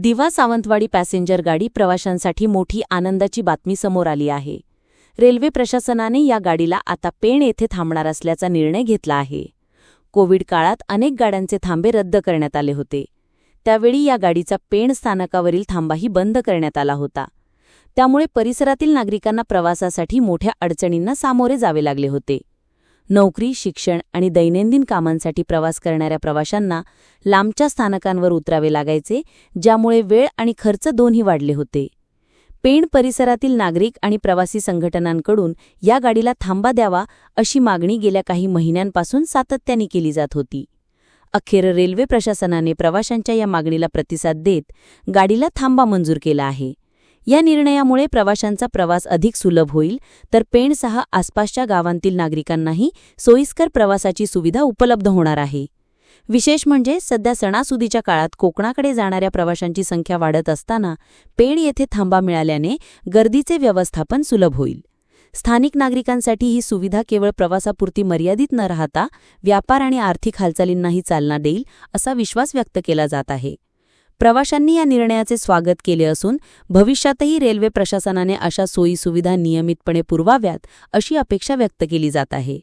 दिवा सावंतवाडी पॅसेंजर गाडी प्रवाशांसाठी मोठी आनंदाची बातमी समोर आली आहे. रेल्वे प्रशासनाने या गाडीला आता पेण येथे थांबणार असल्याचा निर्णय घेतला आहे. कोविड काळात अनेक गाड्यांचे थांबे रद्द करण्यात आले होते. त्यावेळी या गाडीचा पेण स्थानकावरील थांबाही बंद करण्यात आला होता. त्यामुळे परिसरातील नागरिकांना प्रवासासाठी मोठ्या अडचणींना सामोरे जावे लागले होते. नोकरी शिक्षण आणि दैनंदिन कामांसाठी प्रवास करणाऱ्या प्रवाशांना लांबच्या स्थानकांवर उतरावे लागायचे ज्यामुळे वेळ आणि खर्च दोन्ही वाढले होते. पेण परिसरातील नागरिक आणि प्रवासी संघटनांकडून या गाडीला थांबा द्यावा अशी मागणी गेल्या काही महिन्यांपासून सातत्याने केली जात होती. अखेर रेल्वे प्रशासनाने प्रवाशांच्या या मागणीला प्रतिसाद देत गाडीला थांबा मंजूर केला आहे. या निर्णयामुळे प्रवाशांचा प्रवास अधिक सुलभ होईल तर पेणसह आसपासच्या गावांतील नागरिकांनाही सोयीस्कर प्रवासाची सुविधा उपलब्ध होणार आहे. विशेष म्हणजे सध्या सणासुदीच्या काळात कोकणाकडे जाणाऱ्या प्रवाशांची संख्या वाढत असताना पेण येथे थांबा मिळाल्याने गर्दीचे व्यवस्थापन सुलभ होईल. स्थानिक नागरिकांसाठी ही सुविधा केवळ प्रवासापुरती मर्यादित न राहता व्यापार आणि आर्थिक हालचालींनाही चालना देईल असा विश्वास व्यक्त केला जात आहे. प्रवाशांनी या निर्णयाचे स्वागत केले असून भविष्यातही रेल्वे प्रशासनाने अशा सोयी सुविधा नियमितपणे पुरवाव्यात अशी अपेक्षा व्यक्त केली जात आहे.